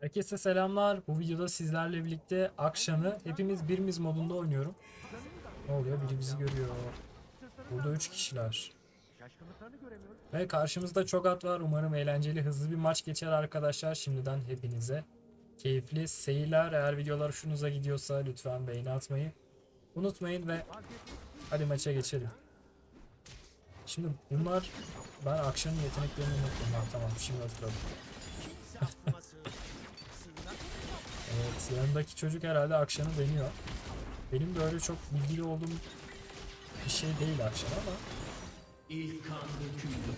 Herkese selamlar. Bu videoda sizlerle birlikte Akşan'ı hepimiz birimiz modunda oynuyorum. Ne oluyor? Biri bizi görüyor. Burada 3 kişiler. Ve karşımızda çok at var. Umarım eğlenceli, hızlı bir maç geçer arkadaşlar. Şimdiden hepinize keyifli seyirler. Eğer videolar hoşunuza gidiyorsa lütfen beğeni atmayı unutmayın ve hadi maça geçelim. Şimdi bunlar ben Akşan'ın yeteneklerini unuttum. Ha, tamam şimdi hatırladım. Evet, yanındaki çocuk herhalde Akşan'ı deniyor. Benim de öyle çok bilgili olduğum bir şey değil Akşan ama İlk kan döküldü.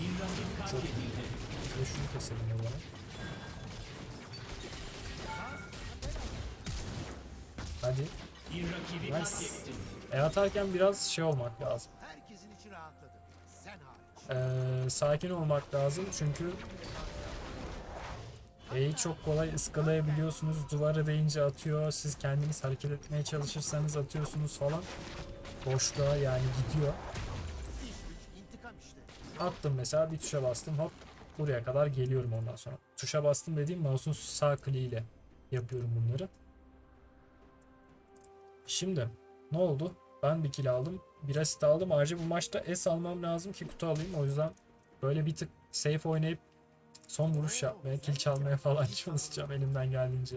Bir rakip katledildi. şunu keselim o zaman. Hadi. Bir rakibi Nice. E atarken biraz şey olmak lazım. Herkesin içi rahatladı. Sen hariç. Ee, sakin olmak lazım çünkü E'yi çok kolay ıskalayabiliyorsunuz. Duvara değince atıyor. Siz kendiniz hareket etmeye çalışırsanız atıyorsunuz falan. Boşluğa yani gidiyor. Attım mesela bir tuşa bastım hop buraya kadar geliyorum ondan sonra. Tuşa bastım dediğim mouse'un sağ kliğiyle yapıyorum bunları. Şimdi ne oldu? Ben bir kill aldım. Bir asist aldım. Ayrıca bu maçta S almam lazım ki kutu alayım. O yüzden böyle bir tık safe oynayıp son vuruş yapmaya, kill çalmaya falan çalışacağım elimden geldiğince.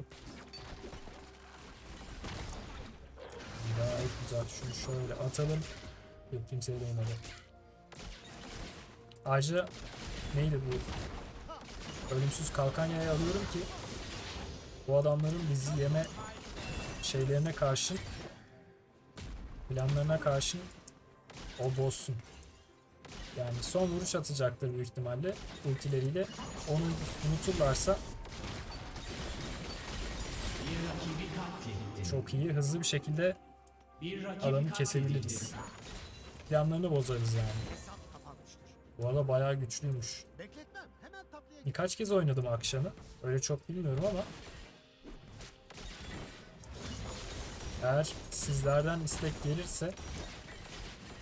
Gayet güzel. Şunu şöyle atalım. Yok kimseye değmedi. Ayrıca neydi bu? Ölümsüz kalkanyayı alıyorum ki bu adamların bizi yeme şeylerine karşın planlarına karşın o bozsun. Yani son vuruş atacaktır büyük ihtimalle ultileriyle. Onu unuturlarsa çok iyi hızlı bir şekilde adamı kesebiliriz. Planlarını bozarız yani. Bu arada bayağı güçlüymüş. Birkaç kez oynadım akşamı. Öyle çok bilmiyorum ama. Eğer sizlerden istek gelirse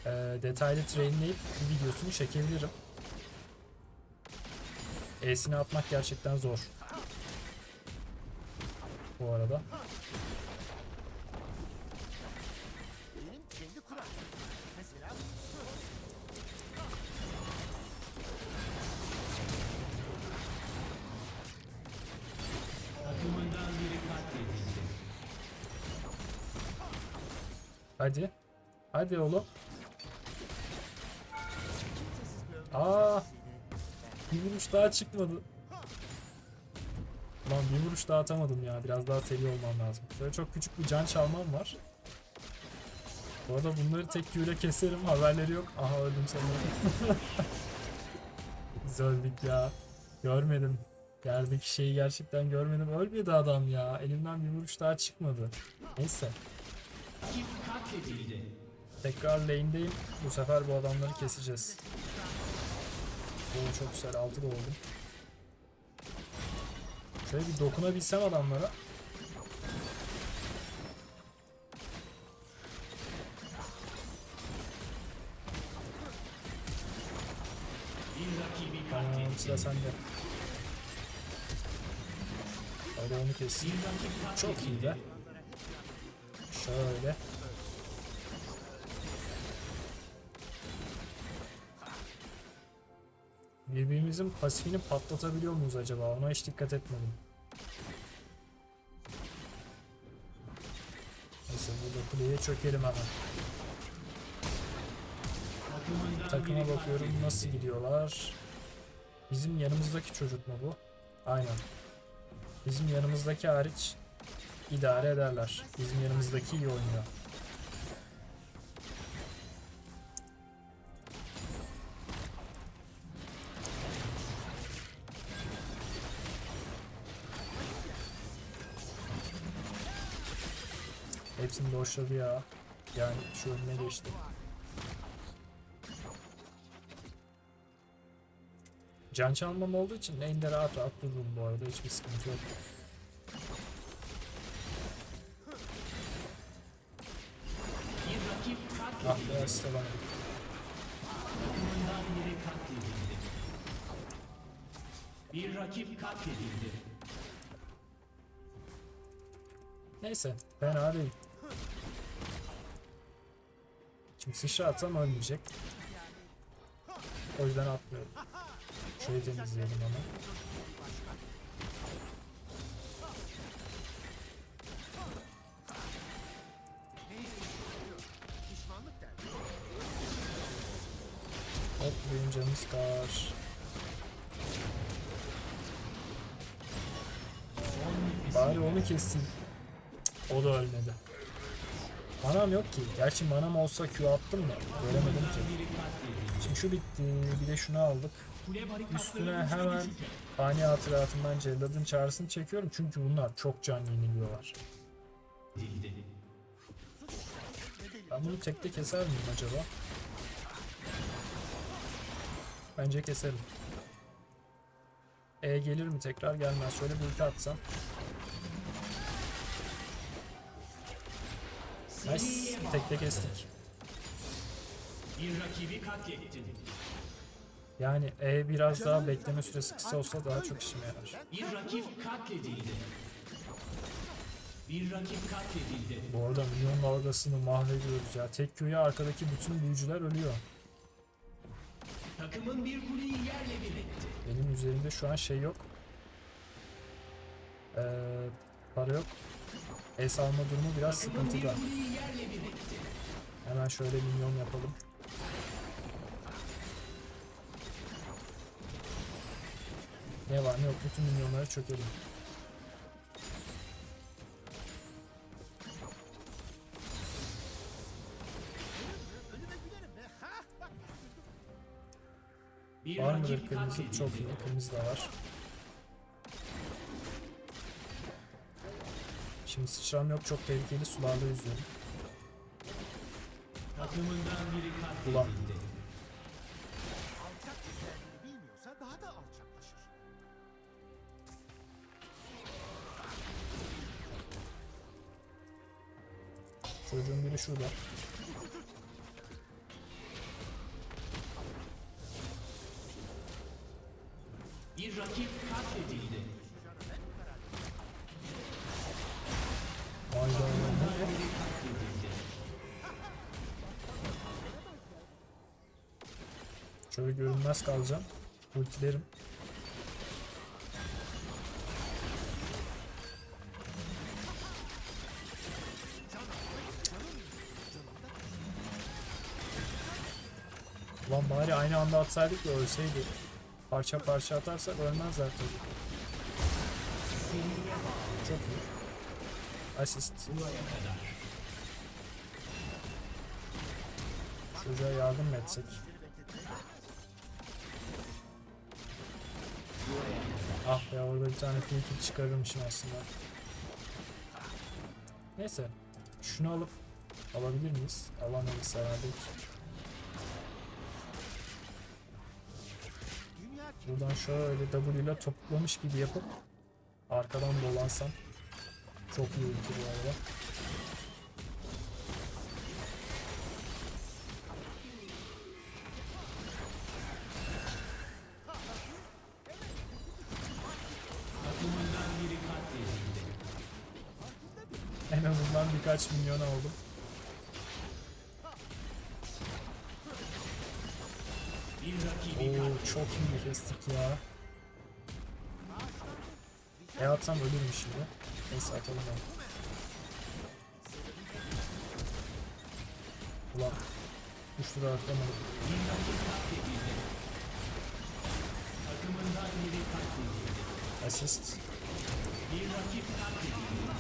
eee, detaylı trainleyip bir videosunu çekebilirim. E'sini atmak gerçekten zor. Bu arada. Hadi. Hadi oğlum. Vuruş daha çıkmadı. Lan bir vuruş daha atamadım ya. Biraz daha seri olmam lazım. Şöyle çok küçük bir can çalmam var. Bu arada bunları tek Q'yle keserim. Haberleri yok. Aha öldüm sanırım. Biz öldük ya. Görmedim. Yerdeki şeyi gerçekten görmedim. Ölmedi adam ya. Elimden bir vuruş daha çıkmadı. Neyse. Tekrar lane'deyim. Bu sefer bu adamları keseceğiz. Oo çok güzel. Altı da oldu. Şöyle bir dokunabilsem adamlara. Tamam sıra sende. Hadi onu kes. Çok iyi be. Şöyle. Birbirimizin pasifini patlatabiliyor muyuz acaba? Ona hiç dikkat etmedim. Neyse burada kuleye çökelim hemen. Takıma bakıyorum nasıl gidiyorlar. Bizim yanımızdaki çocuk mu bu? Aynen. Bizim yanımızdaki hariç idare ederler. Bizim yanımızdaki iyi oynuyor. Hepsini doşladı ya. Yani şu önüne geçti. Can çalmam olduğu için lane'de rahat rahat durdum bu arada hiçbir sıkıntı yok. Bir rakip Ah katledildi. be katledildi. Bir rakip katledildi. Neyse fena değil. Şimdi sıçra atsam ölmeyecek. O yüzden atmıyorum. Şöyle temizleyelim ama. Hop benim canım sıkar. Bari onu. Cık, O da ölmedi. Manam yok ki. Gerçi manam olsa Q attım da göremedim ki. Şimdi şu bitti. Bir de şunu aldık. Üstüne hemen fani hatıratından celladın çağrısını çekiyorum. Çünkü bunlar çok can yeniliyorlar. Ben bunu tekte keser miyim acaba? Bence keserim. E gelir mi tekrar gelmez. Şöyle bir ulti atsam. Nice. Tekte kestik. Yani E biraz daha bekleme süresi kısa olsa daha çok işime yarar. Bir rakip katledildi. Bir rakip katledildi. Bu arada milyon dalgasını mahvediyoruz ya. Tek Q'ya arkadaki bütün büyücüler ölüyor. Takımın bir kuleyi yerle bir etti. Benim üzerimde şu an şey yok. Ee, para yok. Es alma durumu biraz sıkıntıda. Hemen şöyle minyon yapalım. Ne var ne yok bütün minyonları çökelim. Var rakip kırmızı? Çok iyi. Kırmızı da var. Şimdi sıçram yok çok tehlikeli sularda yüzüyorum. Takımından biri Ulan. katledildi. Alçak güzelliğini bilmiyorsa daha da alçaklaşır. Çocuğun biri şurada. Bir rakip katledildi. Şöyle görünmez kalacağım. Ultilerim. Ulan bari aynı anda atsaydık da ölseydi. Parça parça atarsak ölmezler tabii. Çok iyi. Asist. Çocuğa yardım etsek? Ah be orada bir tane kick çıkarırmışım aslında. Neyse. Şunu alıp alabilir miyiz? Alamayız herhalde. Buradan şöyle W ile toplamış gibi yapıp arkadan dolansam çok iyi ulti bu arada. En azından birkaç milyon aldım. Oo çok iyi kestik ya. E atsam ölürüm şimdi. Neyse atalım onu. Ulan. Takımından biri katledildi. Asist. Bir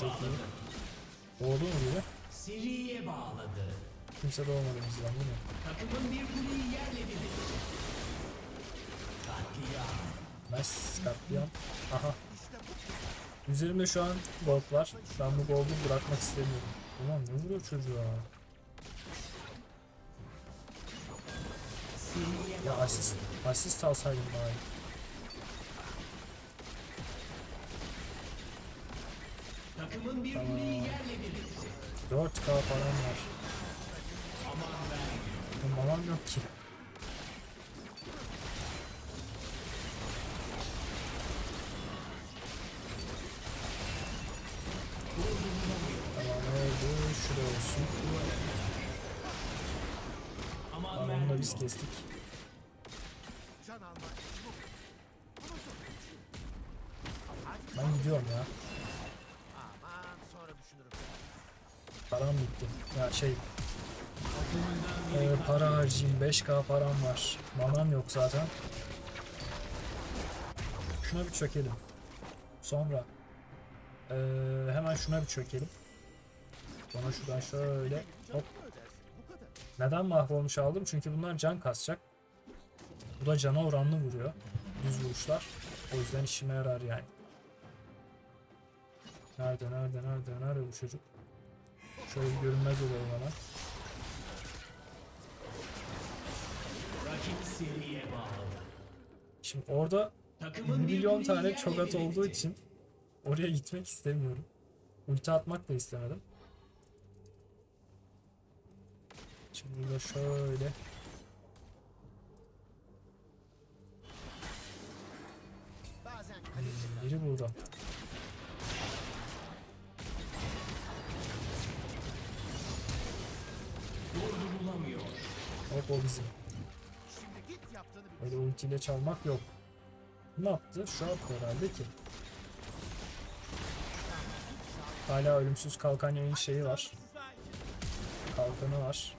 Çok iyi. Doğdu mu biri? Seriye bağladı. Kimse doğmadı bizden değil mi? Takımın bir kuleyi yerle etti. Katliam. Nice katliam. Aha. Üzerimde şu an gold var. Ben bu goldu bırakmak istemiyorum. Ulan ne vuruyor çocuğa? Ya asist, asist alsaydım bari. Tamam. 4K falan var. Tamam yok ki. Tamam oldu. Şuraya olsun. Tamam da biz kestik. Ya şey e, para harcayayım 5k param var. Manam yok zaten. Şuna bir çökelim. Sonra e, hemen şuna bir çökelim. Sonra şuradan şöyle hop. Neden mahvolmuş aldım? Çünkü bunlar can kasacak. Bu da cana oranlı vuruyor. Düz vuruşlar. O yüzden işime yarar yani. Nerede nerede nerede nerede bu çocuk? Şöyle görünmez olalım hemen. Rakip seriye bağladı. Şimdi orada 1 Takımın milyon tane yerle çok at bir olduğu için oraya gitmek istemiyorum. Ulti atmak da istemedim. Şimdi burada şöyle kaleci biri burada. O bizim. Öyle ultiyle çalmak yok. Ne yaptı? Şu yaptı herhalde ki. Hala ölümsüz kalkan yayın şeyi var. Kalkanı var.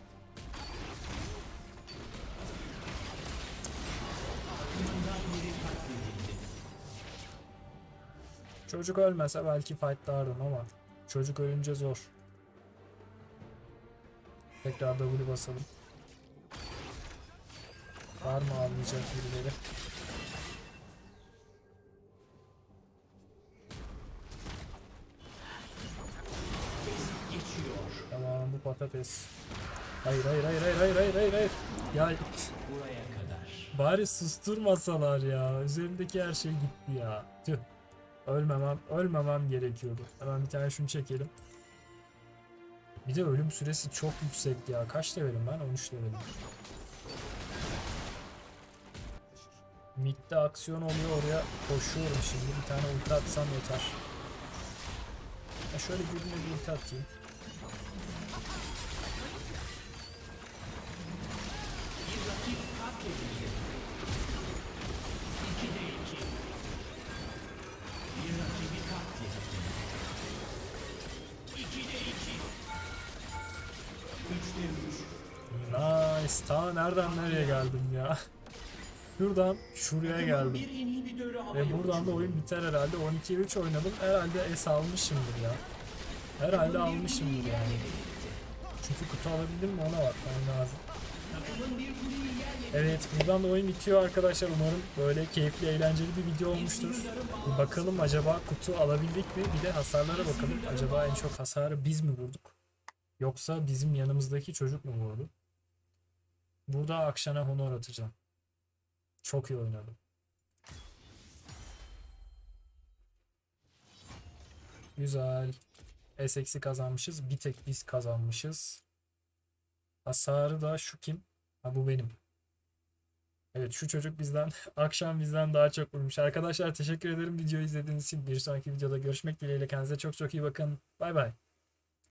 Çocuk ölmese belki fightlardım ama çocuk ölünce zor. Tekrar W basalım. Var mı ağlayacak birileri? Tamam bu patates. Hayır hayır hayır hayır hayır hayır hayır hayır. Ya Buraya kadar. bari susturmasalar ya. Üzerimdeki her şey gitti ya. Tüh. Ölmemem, ölmemem gerekiyordu. Hemen bir tane şunu çekelim. Bir de ölüm süresi çok yüksek ya. Kaç levelim ben? 13 levelim. Mid'de aksiyon oluyor oraya koşuyorum şimdi. Bir tane ulti atsam yeter. Ya şöyle birine bir ulti atayım. Nice. Ta nereden nereye geldim ya. Şuradan şuraya geldim. Ve buradan da oyun biter herhalde. 12'ye 3 oynadım. Herhalde S almışımdır ya. Herhalde almışımdır yani. Çünkü kutu alabildim mi ona bakmam lazım. Evet buradan da oyun bitiyor arkadaşlar. Umarım böyle keyifli eğlenceli bir video olmuştur. Bir bakalım acaba kutu alabildik mi? Bir de hasarlara bakalım. Acaba en çok hasarı biz mi vurduk? Yoksa bizim yanımızdaki çocuk mu vurdu? Burada Akşan'a honor atacağım. Çok iyi oynadım. Güzel. S kazanmışız. Bir tek biz kazanmışız. Hasarı da şu kim? Ha bu benim. Evet şu çocuk bizden akşam bizden daha çok vurmuş. Arkadaşlar teşekkür ederim videoyu izlediğiniz için. Bir sonraki videoda görüşmek dileğiyle kendinize çok çok iyi bakın. Bay bay.